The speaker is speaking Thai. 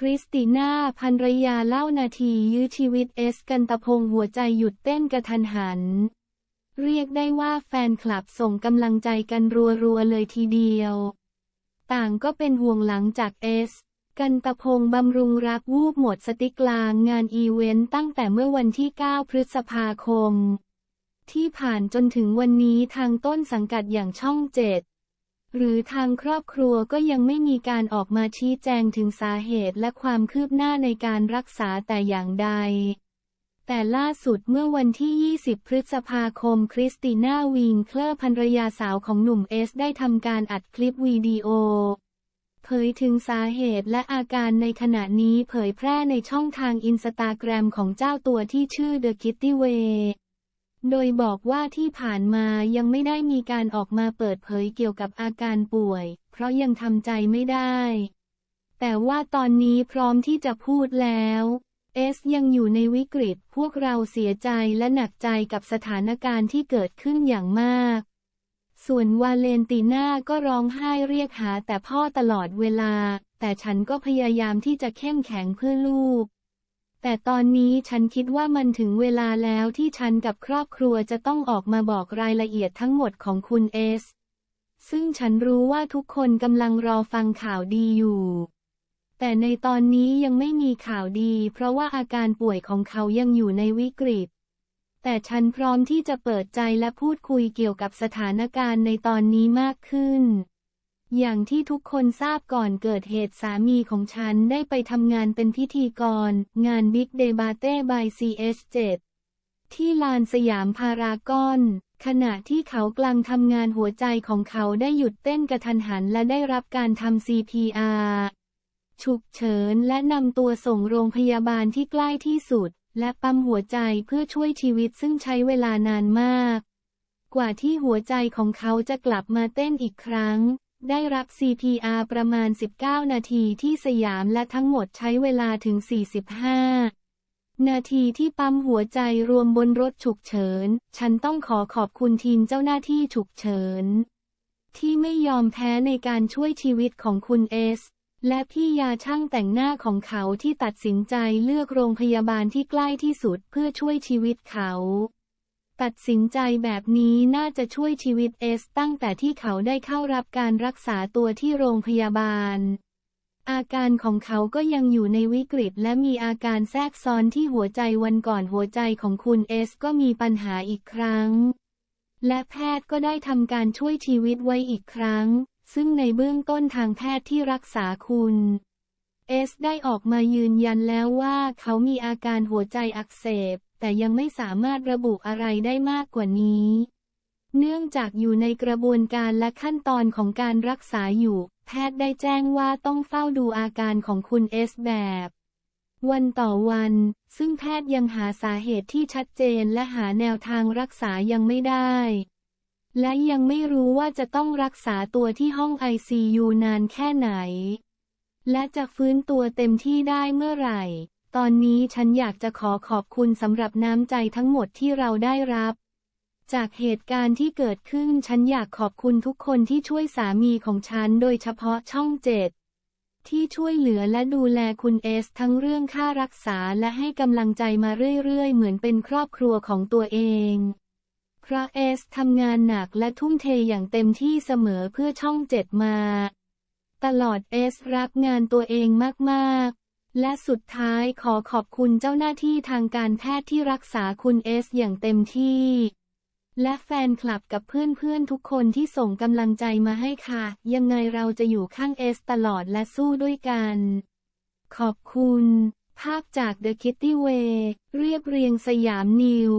คริสติน่าภรรยาเล่านาทียื้อชีวิตเอสกันตะพงหัวใจหยุดเต้นกระทันหัน เรียกได้ว่าแฟนคลับส่งกำลังใจกันรัวๆเลยทีเดียว ต่างก็เป็นห่วงหลังจากเอสกันตะพงบำรุงรักวูบหมดสติกลางงานอีเวนต์ตั้งแต่เมื่อวันที่ 9 พฤษภาคม ที่ผ่านจนถึงวันนี้ทางต้นสังกัดอย่างช่องเจ็ด หรือทางครอบครัวก็ยังไม่มีการออกมาชี้แจงถึงสาเหตุและความคืบหน้าในการรักษาแต่อย่างใด แต่ล่าสุดเมื่อวันที่ 20 พฤษภาคม คริสติน่าวิงเคลอร์ภรรยาสาวของหนุ่มเอสได้ทำการอัดคลิปวิดีโอ เผยถึงสาเหตุและอาการในขณะนี้เผยแพร่ในช่องทางอินสตาแกรมของเจ้าตัวที่ชื่อ The Kitty Way โดยบอกว่าที่ผ่านมายังไม่ได้มีการออกมาเปิดเผยเกี่ยวกับอาการป่วย เพราะยังทำใจไม่ได้ แต่ว่าตอนนี้พร้อมที่จะพูดแล้ว เอสยังอยู่ในวิกฤต พวกเราเสียใจและหนักใจกับสถานการณ์ที่เกิดขึ้นอย่างมาก ส่วนวาเลนติน่าก็ร้องไห้เรียกหาแต่พ่อตลอดเวลา แต่ฉันก็พยายามที่จะเข้มแข็งเพื่อลูก แต่ตอนนี้ฉันคิดว่ามันถึงเวลาแล้วที่ฉันกับครอบครัวจะต้องออกมาบอกรายละเอียดทั้งหมดของคุณเอส ซึ่งฉันรู้ว่าทุกคนกำลังรอฟังข่าวดีอยู่ แต่ในตอนนี้ยังไม่มีข่าวดี เพราะว่าอาการป่วยของเขายังอยู่ในวิกฤต แต่ฉันพร้อมที่จะเปิดใจและพูดคุยเกี่ยวกับสถานการณ์ในตอนนี้มากขึ้น อย่างที่ทุกคนทราบก่อนเกิดเหตุสามีของฉันได้ไปทำงานเป็นพิธีกร งาน Big Debate by CH7 ที่ลานสยามพารากอน ขณะที่เขากำลังทำงานหัวใจของเขาได้หยุดเต้นกระทันหันและได้รับการทำ CPR ฉุกเฉินและนำตัวส่งโรงพยาบาลที่ใกล้ที่สุด และปั๊มหัวใจเพื่อช่วยชีวิตซึ่งใช้เวลานานมาก กว่าที่หัวใจของเขาจะกลับมาเต้นอีกครั้ง ได้รับ CPR ประมาณ 19 นาทีที่สยามและทั้งหมดใช้เวลาถึง 45 นาทีที่ปั๊มหัวใจรวมบนรถฉุกเฉิน ฉันต้องขอขอบคุณทีมเจ้าหน้าที่ฉุกเฉิน ที่ไม่ยอมแพ้ในการช่วยชีวิตของคุณเอส และพี่ยาช่างแต่งหน้าของเขาที่ตัดสินใจเลือกโรงพยาบาลที่ใกล้ที่สุดเพื่อช่วยชีวิตเขา ตัดสินใจแบบนี้น่าจะช่วยชีวิตเอสตั้งแต่ที่เขาได้เข้ารับการรักษาตัวที่โรงพยาบาล อาการของเขาก็ยังอยู่ในวิกฤตและมีอาการแทรกซ้อนที่หัวใจวันก่อนหัวใจของคุณเอสก็มีปัญหาอีกครั้ง และแพทย์ก็ได้ทำการช่วยชีวิตไว้อีกครั้ง ซึ่งในเบื้องต้นทางแพทย์ที่รักษาคุณเอสได้ออกมายืนยันแล้วว่าเขามีอาการหัวใจอักเสบ แต่ยังไม่สามารถระบุอะไรได้มากกว่านี้ เนื่องจากอยู่ในกระบวนการและขั้นตอนของการรักษาอยู่ แพทย์ได้แจ้งว่าต้องเฝ้าดูอาการของคุณเอสแบบ วันต่อวัน ซึ่งแพทย์ยังหาสาเหตุที่ชัดเจนและหาแนวทางรักษายังไม่ได้ และยังไม่รู้ว่าจะต้องรักษาตัวที่ห้อง ICU นานแค่ไหน และจะฟื้นตัวเต็มที่ได้เมื่อไหร่ ตอนนี้ฉันอยากจะขอขอบคุณสำหรับน้ำใจทั้งหมดที่เราได้รับ จากเหตุการณ์ที่เกิดขึ้นฉันอยากขอบคุณทุกคนที่ช่วยสามีของฉันโดยเฉพาะช่องเจ็ดที่ช่วยเหลือและดูแลคุณเอส ทั้งเรื่องค่ารักษาและให้กำลังใจมาเรื่อย ๆ เหมือนเป็นครอบครัวของตัวเอง เพราะเอสทำงานหนักและทุ่มเทอย่างเต็มที่เสมอเพื่อช่องเจ็ดมา ตลอดเอสรักงานตัวเองมาก ๆ และสุดท้ายขอขอบคุณเจ้าหน้าที่ทางการแพทย์ที่รักษาคุณเอสอย่างเต็มที่ และแฟนคลับกับเพื่อนๆทุกคนที่ส่งกำลังใจมาให้ค่ะ ยังไงเราจะอยู่ข้างเอสตลอดและสู้ด้วยกัน ขอบคุณ ภาพจาก The Kitty Way เรียบเรียงสยามนิว